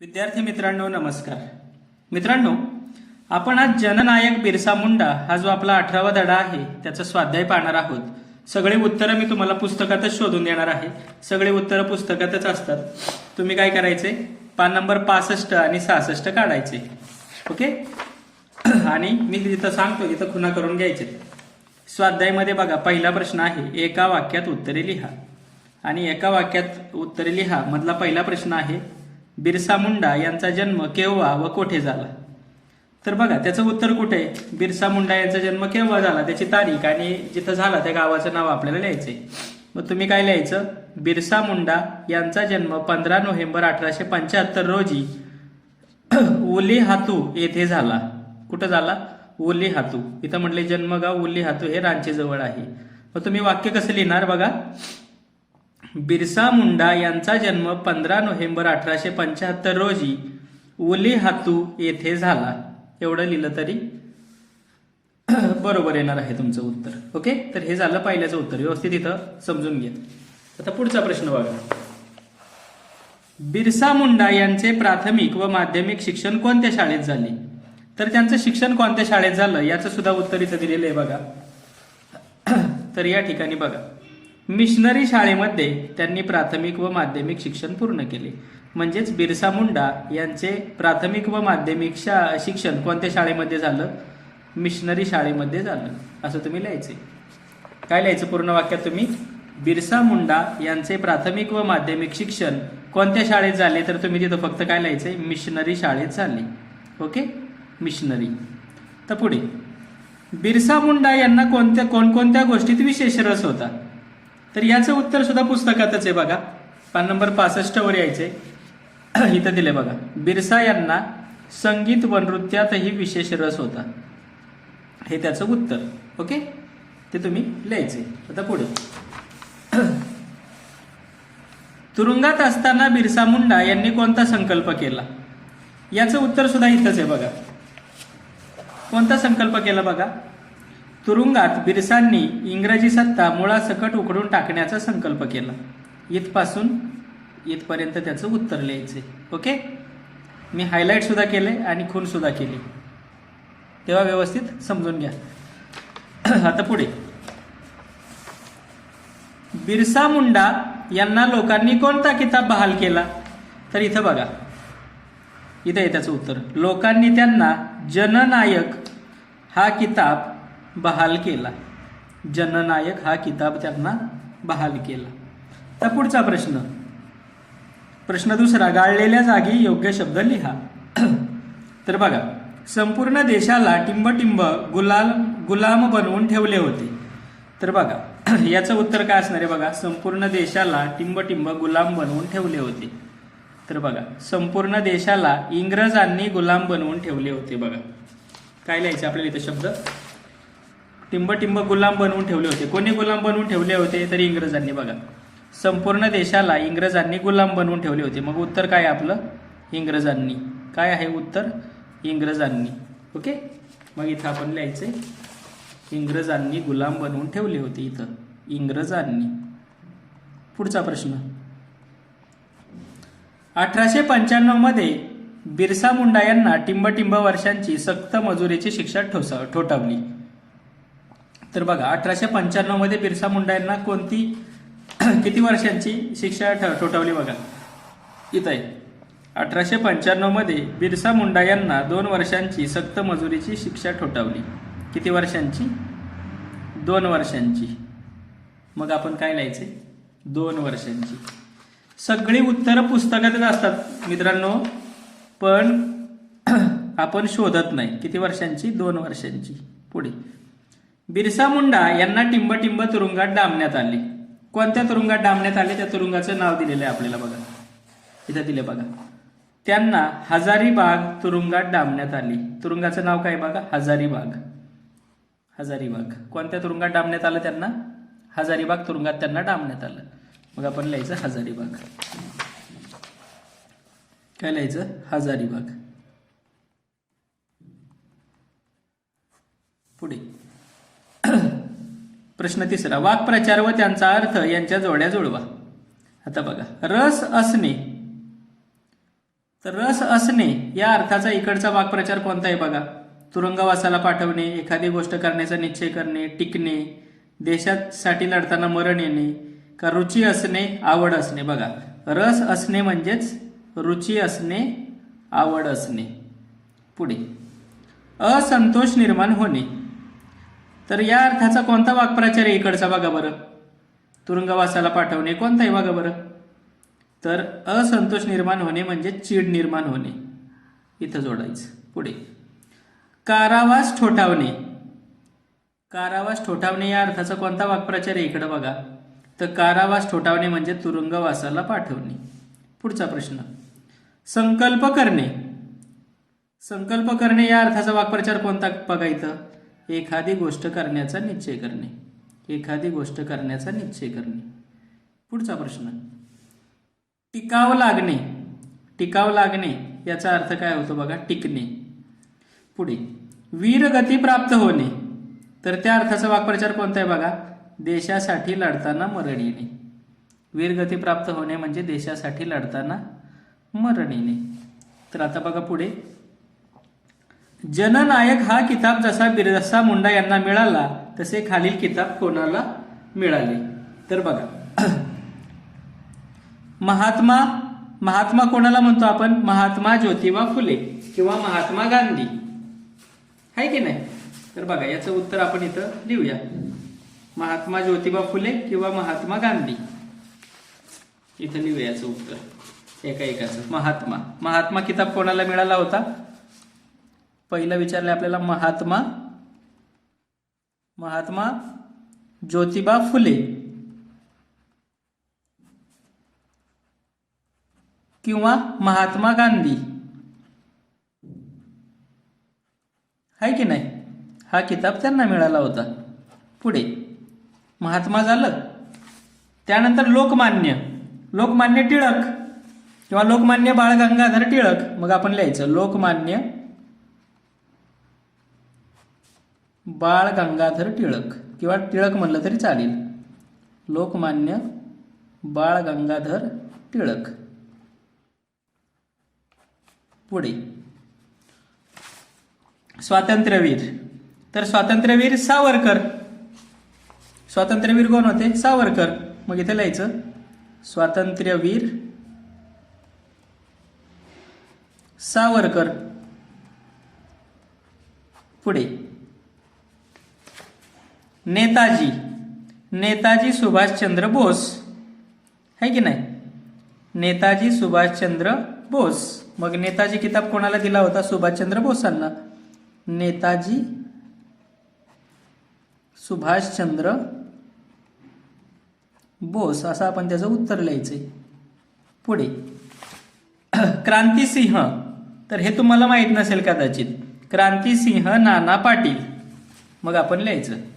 विद्यार्थी मित्रांनो नमस्कार. मित्रांनो आपण आज जननायक बिरसा मुंडा हा जो आपला अठरावा धडा आहे त्याचा स्वाध्याय पाहणार आहोत. सगळे उत्तरं मी तुम्हाला पुस्तकातच शोधून देणार आहे. सगळे उत्तरं पुस्तकातच असतात. तुम्ही काय करायचे? पान नंबर पासष्ट आणि सहासष्ट काढायचे. ओके? आणि मी जिथं सांगतो तिथं खुना करून घ्यायचे. स्वाध्यायमध्ये बघा पहिला प्रश्न आहे एका वाक्यात उत्तरे लिहा. आणि एका वाक्यात उत्तरे लिहा मधला पहिला प्रश्न आहे बिरसा मुंडा यांचा जन्म केव्हा व कोठे झाला? तर बघा त्याचं उत्तर कुठे? आहे बिरसा मुंडा यांचा जन्म केव्हा झाला? त्याची तारीख आणि जिथं झाला त्या गावाचं नाव आपल्याला लिहायचंय. मग तुम्ही काय लिहायचं? बिरसा मुंडा यांचा जन्म पंधरा नोव्हेंबर अठराशे पंच्याहत्तर रोजी ओली हातू येथे झाला. कुठं झाला? ओली हातू इथं म्हटले जन्मगाव ओली हातू हे रांचीजवळ आहे. मग तुम्ही वाक्य कसं लिहिणार बघा? बिरसा मुंडा यांचा जन्म पंधरा नोव्हेंबर अठराशे पंच्याहत्तर रोजी ओली हातू येथे झाला. एवढं लिहिलं तरी? बरोबर येणार आहे तुमचं उत्तर. ओके? तर हे झालं पहिल्याचं उत्तर. व्यवस्थित इथं समजून घ्या. आता पुढचा प्रश्न बघा. बिरसा मुंडा यांचे प्राथमिक व माध्यमिक शिक्षण कोणत्या शाळेत झाले? तर त्यांचं शिक्षण कोणत्या शाळेत झालं? याचं सुद्धा उत्तर इथं दिलेलं आहे बघा. तर या ठिकाणी बघा. मिशनरी शाळेमध्ये त्यांनी प्राथमिक व माध्यमिक शिक्षण पूर्ण केले. म्हणजेच बिरसा मुंडा यांचे प्राथमिक व माध्यमिक शा शिक्षण कोणत्या शाळेमध्ये झालं? मिशनरी शाळेमध्ये झालं. असं तुम्ही लिहायचे काय लिहायचं पूर्ण वाक्यात तुम्ही? बिरसा मुंडा यांचे प्राथमिक व माध्यमिक शिक्षण कोणत्या शाळेत झाले? तर तुम्ही तिथं फक्त काय लिहायचंय? मिशनरी शाळेत झाले. ओके? मिशनरी. तर पुढे. बिरसा मुंडा यांना कोणत्या कोणकोणत्या गोष्टीत विशेष रस होता? तर याचं उत्तर सुद्धा पुस्तकातच आहे बघा. पान नंबर पासष्ट वर यायचे इथं दिले बघा. बिरसा यांना संगीत व नृत्यातही विशेष रस होता. हे त्याचं उत्तर. ओके? ते तुम्ही लिहायचे आता पुढे. तुरुंगात असताना बिरसा मुंडा यांनी कोणता संकल्प केला? याचं उत्तर सुद्धा इथंच आहे बघा. कोणता संकल्प केला बघा? तुरुंगात बिरसांनी इंग्रजी सत्ता मुळासकट उकडून टाकण्याचा संकल्प केला. इथपासून इथपर्यंत त्याचं उत्तर लिहायचे. ओके? मी हायलाईट सुद्धा केले आणि खून सुद्धा केली. तेव्हा व्यवस्थित समजून घ्या. आता पुढे. बिरसा मुंडा यांना लोकांनी कोणता किताब बहाल केला? तर इथं बघा. इथं आहे त्याचं उत्तर. लोकांनी त्यांना जननायक हा किताब बहाल केला. जननायक हा किताब त्यांना बहाल केला. तर पुढचा प्रश्न. प्रश्न दुसरा गाळलेल्या जागी योग्य शब्द लिहा. तर बघा संपूर्ण देशाला टिंबटिंब गुलाल गुलाम बनवून ठेवले होते. तर बघा याचं उत्तर काय असणार आहे बघा? संपूर्ण देशाला टिंबटिंब गुलाम बनवून ठेवले होते. तर बघा संपूर्ण देशाला इंग्रजांनी गुलाम बनवून ठेवले होते बघा. काय लिहायचं आपल्याला इथे शब्द? टिंबटिंब गुलाम बनवून ठेवले होते. कोणी गुलाम बनवून ठेवले होते? तर इंग्रजांनी बघा. संपूर्ण देशाला इंग्रजांनी गुलाम बनवून ठेवले होते. मग उत्तर काय आपलं? इंग्रजांनी. काय आहे उत्तर? इंग्रजांनी. ओके? मग इथं आपण लिहायचंय इंग्रजांनी गुलाम बनवून ठेवले होते इथं. इंग्रजांनी. पुढचा प्रश्न. अठराशे पंच्याण्णवमध्ये बिरसा मुंडा यांना टिंबटिंब वर्षांची सक्त मजुरीची शिक्षा ठोसा ठोठावली. तर बघा अठराशे पंच्याण्णवमध्ये बिरसा मुंडा यांना कोणती किती वर्षांची शिक्षा ठ- ठोठावली बघा. इथं आहे. अठराशे पंच्याण्णवमध्ये बिरसा मुंडा यांना दोन वर्षांची सक्त मजुरीची शिक्षा ठोठावली. किती वर्षांची? दोन वर्षांची. मग आपण काय लिहायचे दोन वर्षांची. सगळी उत्तरं पुस्तकातच असतात मित्रांनो. पण आपण शोधत नाही. किती वर्षांची? दोन वर्षांची. पुढे. बिरसा मुंडा यांना टिंबटिंब तुरुंगात डांबण्यात आले. कोणत्या तुरुंगात डांबण्यात आले? त्या तुरुंगाचं नाव दिलेलं आहे आपल्याला बघा. इथं दिले बघा. त्यांना हजारीबाग तुरुंगात डांबण्यात आली. तुरुंगाचं नाव काय बघा? हजारीबाग हजारीबाग कोणत्या तुरुंगात डांबण्यात आलं त्यांना? हजारीबाग तुरुंगात त्यांना डांबण्यात आलं. मग आपण लिहायचं हजारीबाग काय लिहायचं? हजारीबाग पुढे. प्रश्न तिसरा वाक्प्रचार व त्यांचा अर्थ यांच्या जोड्या जुळवा. आता बघा रस असणे. तर रस असणे या अर्थाचा इकडचा वाक्प्रचार कोणता आहे बघा? तुरुंगवासाला पाठवणे एखादी गोष्ट करण्याचा निश्चय करणे टिकणे देशासाठी लढताना मरण येणे का रुची असणे आवड असणे? बघा रस असणे म्हणजेच रुची असणे आवड असणे. पुढे असंतोष निर्माण होणे. तर या अर्थाचा कोणता वाक्प्रचार आहे इकडचा बघा बरं. तुरुंगवासाला पाठवणे कोणता आहे बघा बरं. तर असंतोष निर्माण होणे म्हणजे चीड निर्माण होणे. इथं जोडायचं. पुढे. कारावास ठोठावणे. कारावास ठोठावणे या अर्थाचा कोणता वाक्प्रचार आहे इकडं बघा. तर कारावास ठोठावणे म्हणजे तुरुंगवासाला पाठवणे. पुढचा प्रश्न. संकल्प करणे. संकल्प करणे या अर्थाचा वाक्प्रचार कोणता बघा इथं. एखादी गोष्ट करण्याचा निश्चय करणे. एखादी गोष्ट करण्याचा निश्चय करणे. पुढचा प्रश्न. टिकाव लागणे. टिकाव लागणे याचा अर्थ काय होतो बघा? टिकणे. पुढे. वीरगती प्राप्त होणे. तर त्या अर्थाचा वाक्प्रचार कोणता आहे बघा? देशासाठी लढताना मरण येणे. वीरगती प्राप्त होणे म्हणजे देशासाठी लढताना मरण येणे. तर आता बघा पुढे. जननायक हा किताब जसा बिरसा मुंडा यांना मिळाला तसे खालील किताब कोणाला मिळाले? तर बघा. महात्मा महात्मा कोणाला म्हणतो आपण? महात्मा ज्योतिबा फुले किंवा महात्मा गांधी. आहे की नाही? तर बघा याचं उत्तर आपण इथं लिहूया. महात्मा ज्योतिबा फुले किंवा महात्मा गांधी. इथं लिहूया याचं उत्तर. एका एकाचं. महात्मा. महात्मा किताब कोणाला मिळाला होता? पहिलं विचारलं आपल्याला महात्मा. महात्मा ज्योतिबा फुले. किंवा महात्मा गांधी. आहे की नाही? हा किताब त्यांना मिळाला होता. पुढे. महात्मा झालं. त्यानंतर लोकमान्य. लोकमान्य टिळक. किंवा लोकमान्य बाळ गंगाधर टिळक. मग आपण लिहायचं. लोकमान्य बाळ गंगाधर टिळक किंवा टिळक म्हणलं तरी चालेल. लोकमान्य बाळ गंगाधर टिळक. पुढे. स्वातंत्र्यवीर. तर स्वातंत्र्यवीर सावरकर. स्वातंत्र्यवीर कोण होते? सावरकर. मग इथे लिहायचं. स्वातंत्र्यवीर सावरकर. पुढे. नेताजी नेताजी सुभाषचंद्र बोस है की नाही? नेताजी सुभाषचंद्र बोस. मग नेताजी किताब कोणाला दिला होता? सुभाषचंद्र बोसांना. नेताजी सुभाषचंद्र बोस असं आपण त्याचं उत्तर लिहायचंय. पुढे. क्रांतिसिंह तर हे तुम्हाला माहीत नसेल कदाचित. क्रांतिसिंह नाना पाटील. मग आपण लिहायचं.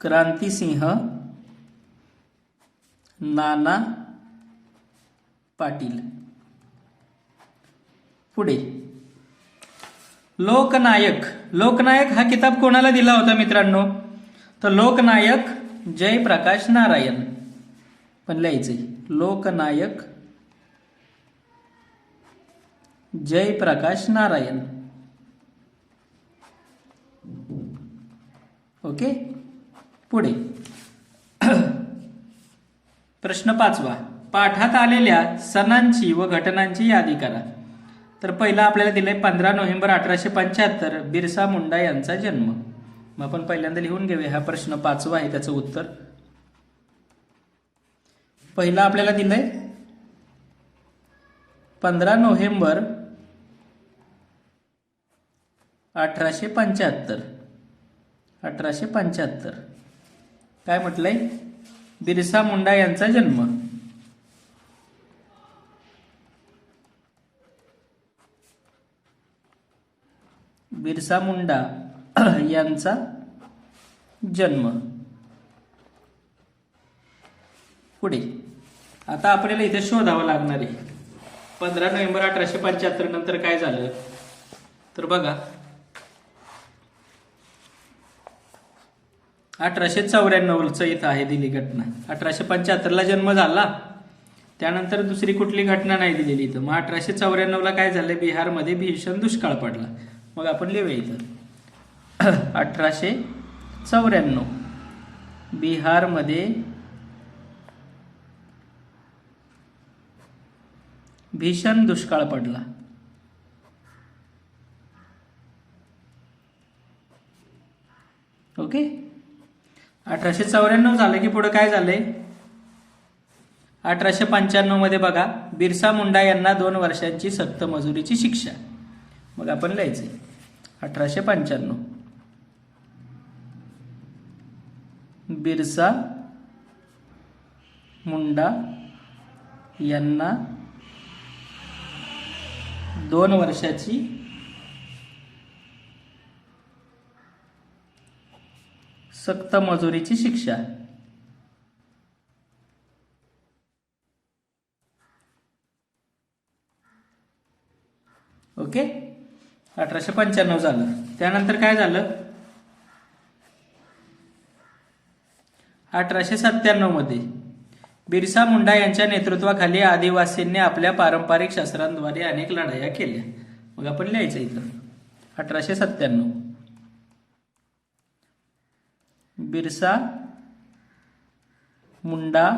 क्रांतिसिंह नाना पाटील. पुढे. लोकनायक. लोकनायक हा किताब कोणाला दिला होता मित्रांनो? तर लोकनायक जयप्रकाश नारायण. पण लिहायचंय लोकनायक जयप्रकाश नारायण. ओके? पुढे. प्रश्न पाचवा. पाठात आलेल्या सणांची व घटनांची यादी करा. तर पहिला आपल्याला दिलंय पंधरा नोव्हेंबर अठराशे पंच्याहत्तर बिरसा मुंडा यांचा जन्म. मग आपण पहिल्यांदा लिहून घेऊया हा प्रश्न पाचवा आहे त्याचं उत्तर. पहिला आपल्याला दिलंय पंधरा नोव्हेंबर अठराशे पंच्याहत्तर. अठराशे पंच्याहत्तर. काय म्हटलंय? बिरसा मुंडा यांचा जन्म. बिरसा मुंडा यांचा जन्म. पुढे. आता आपल्याला इथे शोधावं लागणार आहे. पंधरा नोव्हेंबर अठराशे पंच्याहत्तर नंतर काय झालं? तर बघा. अठराशे चौऱ्याण्णवचं इथं आहे दिली घटना. अठराशे पंच्याहत्तरला जन्म झाला. त्यानंतर दुसरी कुठली घटना नाही दिलेली इथं. मग अठराशे चौऱ्याण्णवला काय झालं? बिहारमध्ये भीषण दुष्काळ पडला. मग आपण लिहूया इथं. अठराशे चौऱ्याण्णव. बिहारमध्ये भीषण दुष्काळ पडला. ओके? अठराशे चौऱ्याण्णव झालं की पुढं काय झालंय? अठराशे पंच्याण्णवमध्ये बघा बिरसा मुंडा यांना दोन वर्षांची सक्त मजुरीची शिक्षा. मग आपण लिहायचंय. अठराशे पंच्याण्णव. बिरसा मुंडा यांना दोन वर्षाची सक्त मजुरीची शिक्षा. ओके? अठराशे पंच्याण्णव झालं. त्यानंतर काय झालं? अठराशे सत्त्याण्णवमध्ये बिरसा मुंडा यांच्या नेतृत्वाखाली आदिवासींनी आपल्या पारंपरिक शस्त्रांद्वारे अनेक लढाया केल्या. मग आपण लिहायचं इथं. अठराशे सत्त्याण्णव. बिरसा मुंडा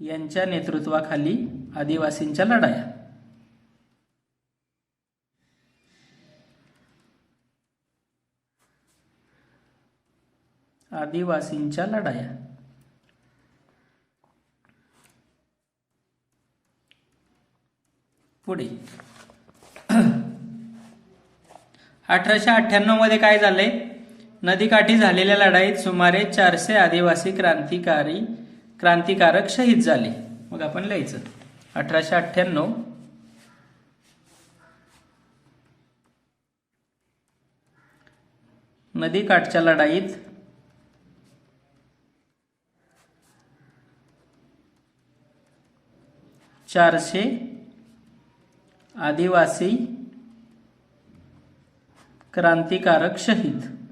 यांच्या नेतृत्वाखाली आदिवासींच्या लढाया. आदिवासींच्या लढाया. पुढे. अठराशे अठ्ठ्याण्णवमध्ये काय झालंय? नदीकाठी झालेल्या लढाईत सुमारे चारशे आदिवासी क्रांतिकारी क्रांतिकारक शहीद झाले. मग आपण लिहायचं. अठराशे अठ्ठ्याण्णव. नदीकाठच्या लढाईत चारशे आदिवासी क्रांतिकारक शहीद.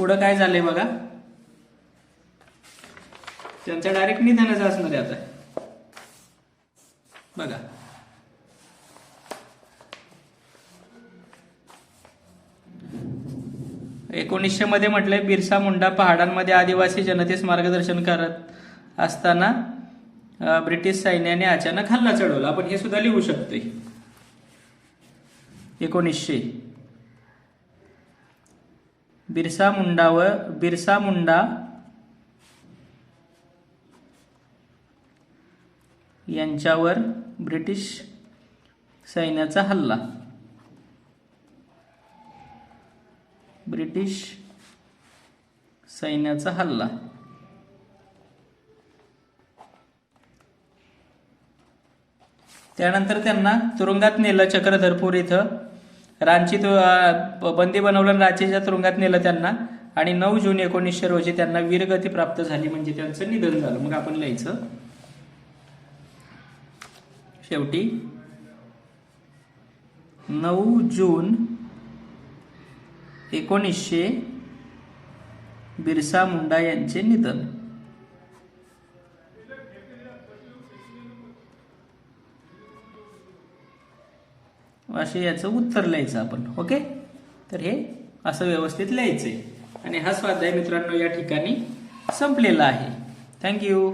पुढं काय झालंय बघा? त्यांचं डायरेक्ट निधनच असणार आहे आता. बघा. एकोणीसशे मध्ये म्हटलंय बिरसा मुंडा पहाडांमध्ये आदिवासी जनतेस मार्गदर्शन करत असताना ब्रिटिश सैन्याने अचानक हल्ला चढवला. आपण हे सुद्धा लिहू शकतोय. एकोणीसशे. बिरसा मुंडावर बिरसा मुंडा यांच्यावर ब्रिटिश सैन्याचा हल्ला. ब्रिटिश सैन्याचा हल्ला. त्यानंतर त्यांना तुरुंगात नेलं चक्रधरपूर इथं. रांची तु- बंदी बनवलं रांचीच्या तुरुंगात नेलं त्यांना. आणि नऊ जून एकोणीसशे रोजी त्यांना वीरगती प्राप्त झाली. म्हणजे त्यांचं निधन झालं. मग आपण लिहायचं. शेवटी. नऊ जून एकोणीसशे बिरसा मुंडा यांचे निधन. असे याचं उत्तर लिहायचं आपण ओके? तर हे असं व्यवस्थित लिहायचं आहे आणि हा स्वाध्याय मित्रांनो या ठिकाणी संपलेला आहे. थँक्यू